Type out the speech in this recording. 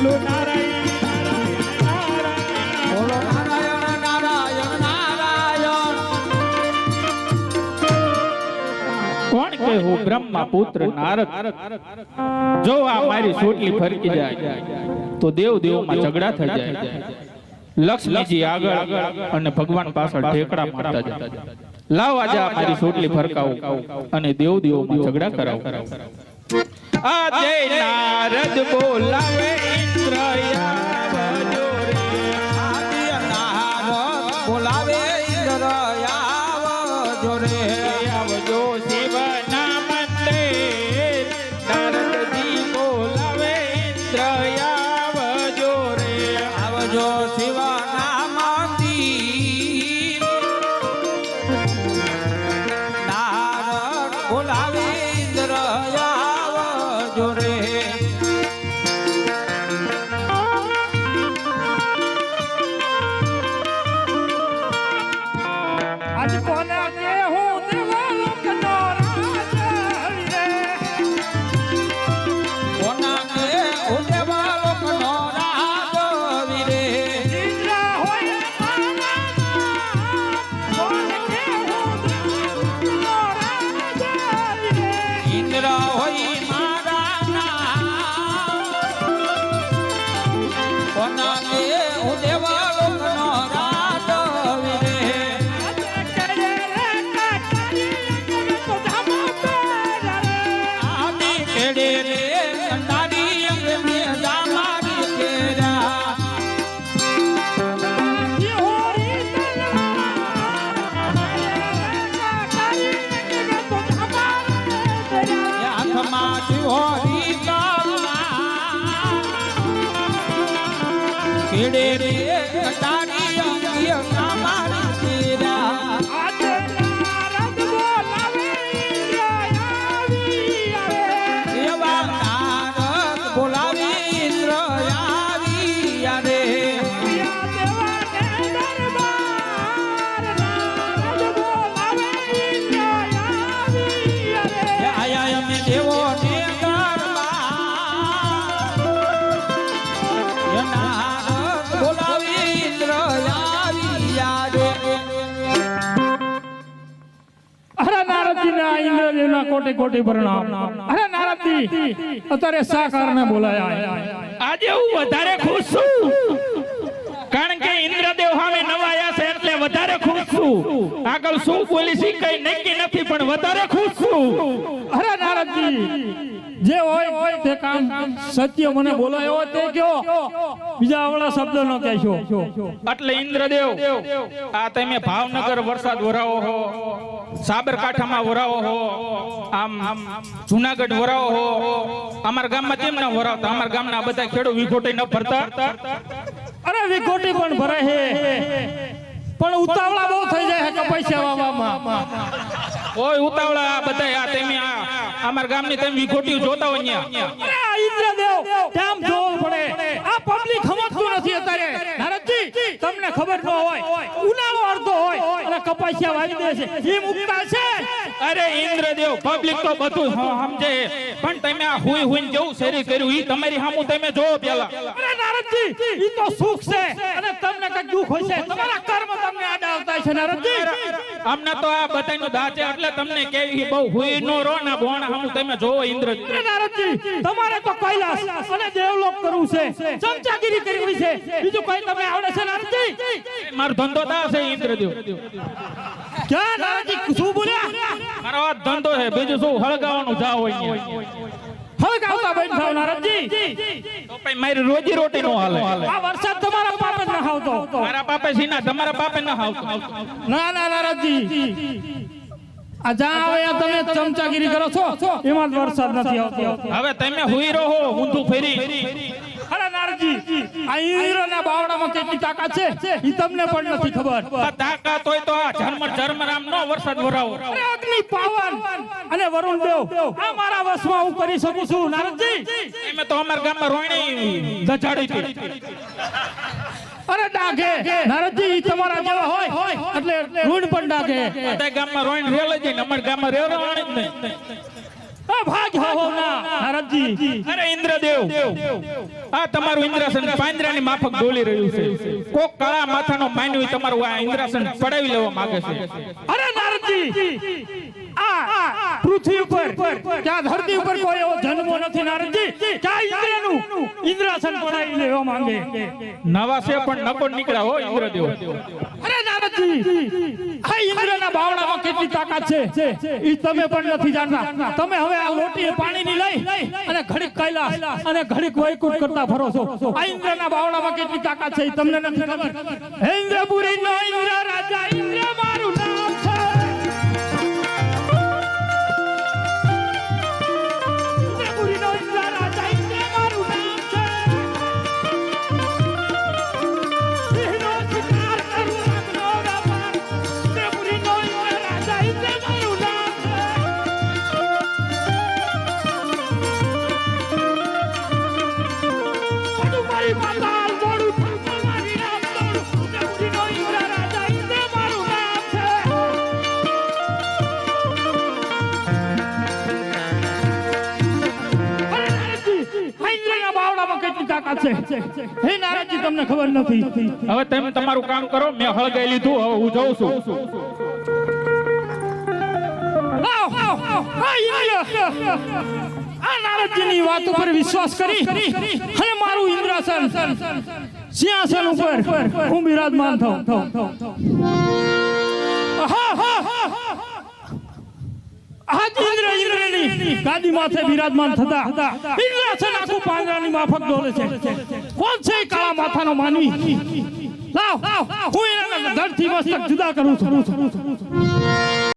બોલો નારાયણ બોલો નારાયણ નારાયણ પુત્ર નારદ. જો આ મારી સોટલી ફરકી જાય, તો દેવ દેવમાં ઝઘડા થઈ જાય. લક્ષ્મીજી આગળ અને ભગવાન પાછળ ઠેકડા મારતા જતા લાવ આજે મારી સોટલી ફરકાવું અને દેવ દેવમાં ઝઘડા કરાવું. આ જય નારદ બોલાવે ઇન્દ્ર કેડે ના કોટી કોટી પ્રણામ. અરે નારદજી અત્યારે શા કારણે બોલાયા આજે હું વધારે ખુશ છું. કારણ કે ઇન્દ્રદેવ સામે નવાયા છે એટલે વધારે ખુશ છું. આગળ શું બોલી છે કઈ નક્કી નથી પણ વધારે ખુશ છું. અરે નારદજી હોય તે કામ સત્ય મને બોલાયો તે કયો? બીજા આવડા શબ્દ ન કહેશો. એટલે ઇન્દ્રદેવ આ તમે ભાવનગર વરસાદ વરાવો હો સાબરકાંઠામાં વરાવો હો આમ જુનાગઢ વરાવો હો અમારા ગામમાં કેમ ના વરાવતા? અમારા ગામના બધા ખેડૂત વિખોટી ન ભરતા અરે વિકોટી પણ ભરાય હે. પણ ઉતાવળા બહુ થઈ જાય હે કપાસિયા વાવવામાં ઓય ઉતાવળા આ બધા આ તમે આ અમારા ગામની તમે વિખોટી જોતા હોય ન્યા. અરે, ઇન્દ્રદેવ કેમ જોવું પડે. આ પબ્લિક સમજતું નથી અત્યારે. નારદજી, તમને ખબર ન હોય. ઉનાળો અડધો હોય અને કપાસિયા વાવી દે છે. એ મુકતા છે. અરે ઇન્દ્રદેવ પબ્લિક તો બધું સમજે. પણ તમે આ હુઈ હુઈ જેવું શેરી કર્યું ઈ તમારી સામું તમે જો પેલા. અરે નારદજી ઈ તો સુખ છે. અને તમને કઈ દુખ હોય છે. તમારા કર્મ તમને આડા આવતા છે નારદજી. અમને તો આ બધાનું દાચે એટલે તમને કેવી બહુ હુઈ નો રો ના ભોણ સામું તમે જોવો ઇન્દ્ર. નારદજી તમારે તો કૈલાસ અને દેવલોક કરવું છે. ચમચાગીરી કરવી છે. બીજું કઈ તમને આવડે છે નારદજી? મારો ધંધો દા છે ઇન્દ્રદેવ ક્યાં નારદજી? શું બોલ્યા? મારો આ ધંધો છે. બીજું શું? હળગાવાનું જા હોય હળગાવતા બેન થાવ નારદજી તો પછી મારી રોજી રોટી નો હાલે. આ વરસાદ તમારા પાપે ન હાવતો. મારા પાપે સીના તમારા પાપે ન હાવતો. ના ના નારદજી તમે ચમચાગીરી કરો છો. એમાં વરસાદ નથી આવતો. હવે તમે હુઈ રહો ઊંધું ફેરી. અરે નારદજી આ બાવડામાં કેટલી તાકાત છે? ઈ તમને પણ નથી ખબર. તાકાત હોય તો આ ઝરમર ઝરમર નો વરસાદ વરાવો. અરે અગ્નિ પાવન અને વરુણ દેવ આ મારા વશમાં હું કરી શકું છું નારદજી. એમે તો અમાર ગામમાં રોણી દજાડી હતી. અરે ડાઘે નારદજી તમારા જેવા હોય. એટલે ગુણ પણ ડાઘે. ગામમાં રોહિણી રેલ જ ને અમારા ગામમાં રેલવાણી જ નહીં. ભાગ હો ના. નારદજી. અરે ઇન્દ્રદેવ. આ તમારું ઇન્દ્રાસન પાંજરાની માફક ડોલી રહ્યું છે. કોક કાળા માથાનો માનવી તમારું આ ઇન્દ્રાસન પડાવી લેવા માંગે છે. અરે નારદજી આ પૃથ્વી ઉપર ક્યાં ધરતી ઉપર કોઈ એવો જન્મો નથી નારદજી. ક્યાં ઇન્દ્રનું ઇન્દ્રાસન પડાવી લેવા માંગે? નવા છે પણ નકો નીકળ્યા હો ઇન્દ્રદેવ. આ ઇન્દ્રના બાવડામાં કેટલી તાકાત છે? ઈ તમે પણ નથી જાણતા. તમે હવે આ લોટી પાણીની લઈ અને ઘડીક કૈલાસ અને ઘડીક વૈકુંઠ કરતા ફરો છો. આ ઇન્દ્રના બાવડામાં કેટલી તાકાત છે ઈ તમને નથી ખબર? હે ઇન્દ્રપુરી નો ઇન્દ્ર રાજા હે નારદજી તમને ખબર નથી હવે તમે તમારું કામ કરો મેં હળગાઈ લીધું હવે હું જઉં છું આવ, આવ, આવ, આ નારદજીની વાત ઉપર વિશ્વાસ કરી. અને મારું ઇન્દ્રાસન સિંહાસન ઉપર હું બિરાજમાન થઉં. આજ ઇન્દ્ર ઇન્દ્રની ગાદી માથે બિરાજમાન થતા ઇન્દ્રાસન આખું પાંજરાની માફક ડોલે છે. કોણ છે કાળા માથાનો માનવી? લાવ હું એના મસ્તક જુદા કરું છું.